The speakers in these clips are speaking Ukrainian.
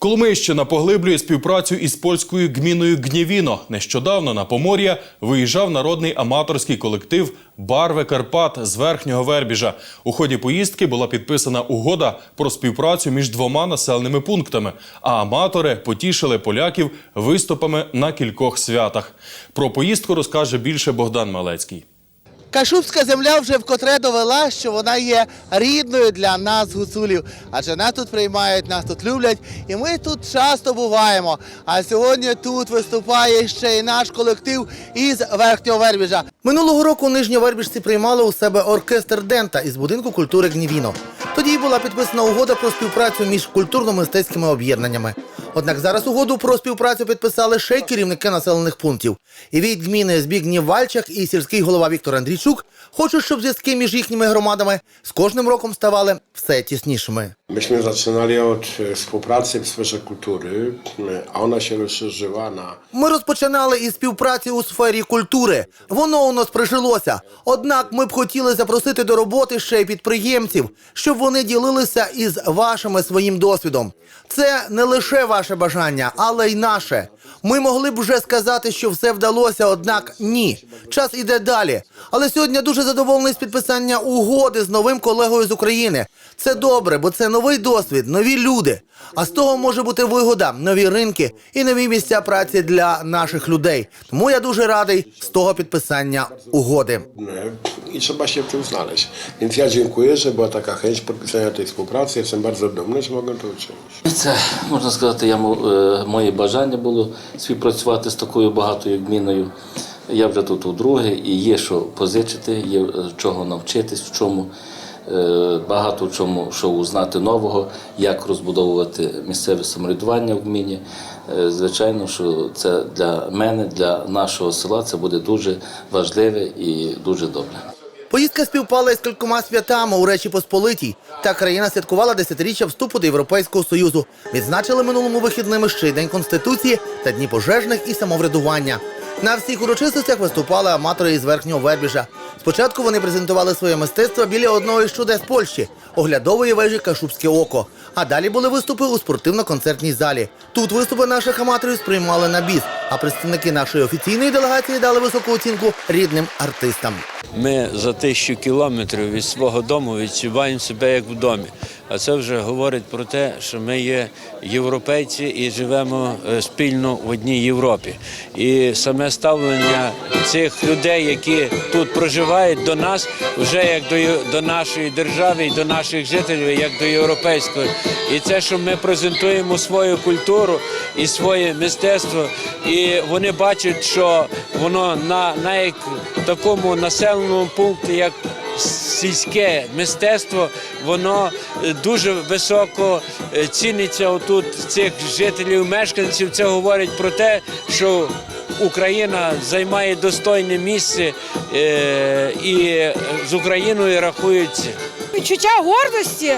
Коломийщина поглиблює співпрацю із польською гміною Гнєвіно. Нещодавно на Помор'я виїжджав народний аматорський колектив Барви Карпат з верхнього Вербіжа. У ході поїздки була підписана угода про співпрацю між двома населеними пунктами. А аматори потішили поляків виступами на кількох святах. Про поїздку розкаже більше Богдан Малецький. Кашубська земля вже вкотре довела, що вона є рідною для нас, гуцулів. Адже нас тут приймають, нас тут люблять, і ми тут часто буваємо. А сьогодні тут виступає ще й наш колектив із верхнього вербіжа. Минулого року нижньовербіжці приймали у себе оркестр Дента із будинку культури Гнівіно. Тоді була підписана угода про співпрацю між культурно-мистецькими об'єднаннями. Однак зараз угоду про співпрацю підписали ще й керівники населених пунктів. І від гміни Збігнів Вальчак і сільський голова Віктор Андрійчук хочуть, щоб зв'язки між їхніми громадами з кожним роком ставали все тіснішими. Myśmy zaczynali od e, współpracy w sferze kultury, e, a ona się rozszerzyła na Ми розпочинали із співпраці у сфері культури. Воно у нас прижилося. Однак ми б хотіли запросити до роботи ще й підприємців, щоб вони ділилися із вашими своїм досвідом. Це не лише ваше бажання, але й наше. Ми могли б вже сказати, що все вдалося, однак ні. Час іде далі. Але сьогодні я дуже задоволений з підписання угоди з новим колегою з України. Це добре, бо це новий досвід, нові люди. А з того може бути вигода, нові ринки і нові місця праці для наших людей. Тому я дуже радий з того підписання угоди. i trzeba się w tym znaleźć. Więc ja dziękuję, że była taka chęć podpisania tej współpracy. Jestem bardzo dumny, że mogę to uczynić. Це можна сказати, я е, моє бажання було співпрацювати з такою багатою гміною. Я вже тут удруге і є що позичити, є е, чого навчитись, в чому е, багато в чому що узнати нового, як розбудовувати місцеве самоврядування в гміні. Е, Звичайно, що це для мене, для нашого села, це буде дуже важливе і дуже добре. Поїздка співпала із кількома святами у Речі Посполитій. Та країна святкувала десятиріччя вступу до Європейського Союзу. Відзначили минулому вихідними ще й День Конституції та Дні пожежних і самоврядування. На всіх урочистостях виступали аматори із верхнього вербіжа. Спочатку вони презентували своє мистецтво біля одного із чудес Польщі оглядової вежі Кашубське око. А далі були виступи у спортивно-концертній залі. Тут виступи наших аматорів сприймали на біс, а представники нашої офіційної делегації дали високу оцінку рідним артистам. Ми за тисячу кілометрів від свого дому відчуваємо себе як в домі. А це вже говорить про те, що ми є європейці і живемо е, спільно в одній Європі. І саме ставлення цих людей, які тут проживають до нас, вже як до, до нашої держави і до наших жителів, як до європейської. І це, що ми презентуємо свою культуру і своє мистецтво, і вони бачать, що воно на, на такому населеному пункті, як сільське мистецтво, воно е, дуже високо е, ціниться отут цих жителів, мешканців. Це говорить про те, що Україна займає достойне місце е, і з Україною рахуються. відчуття гордості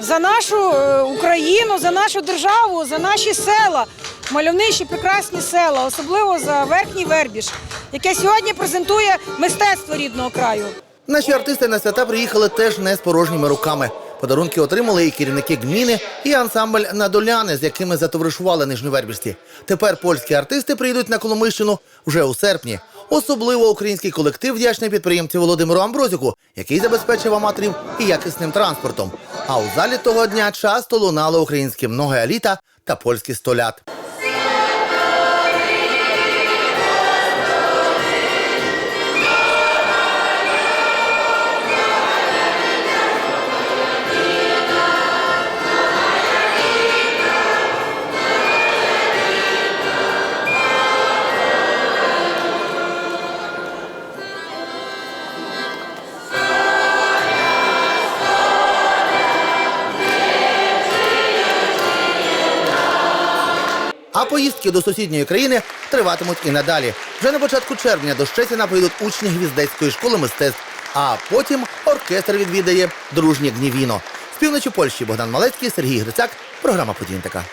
за нашу Україну, за нашу державу, за наші села, мальовничі прекрасні села, особливо за верхній вербіж, яке сьогодні презентує мистецтво рідного краю. Наші артисти на свята приїхали теж не з порожніми руками. Подарунки отримали і керівники гміни, і ансамбль Надоляни, з якими затоваришували нижньовербіжці. Тепер польські артисти приїдуть на Коломийщину вже у серпні. Особливо український колектив вдячний підприємцю Володимиру Амброзіку, який забезпечив аматорів і якісним транспортом. А у залі того дня часто лунали українські многе еліта та польські столят. Поїздки до сусідньої країни триватимуть і надалі. Вже на початку червня до Щецина поїдуть учні Гвіздецької школи мистецтв. А потім оркестр відвідає дружнє гнівіно. З півночі Польщі Богдан Малецький, Сергій Грицяк, Програма «Подієнтика».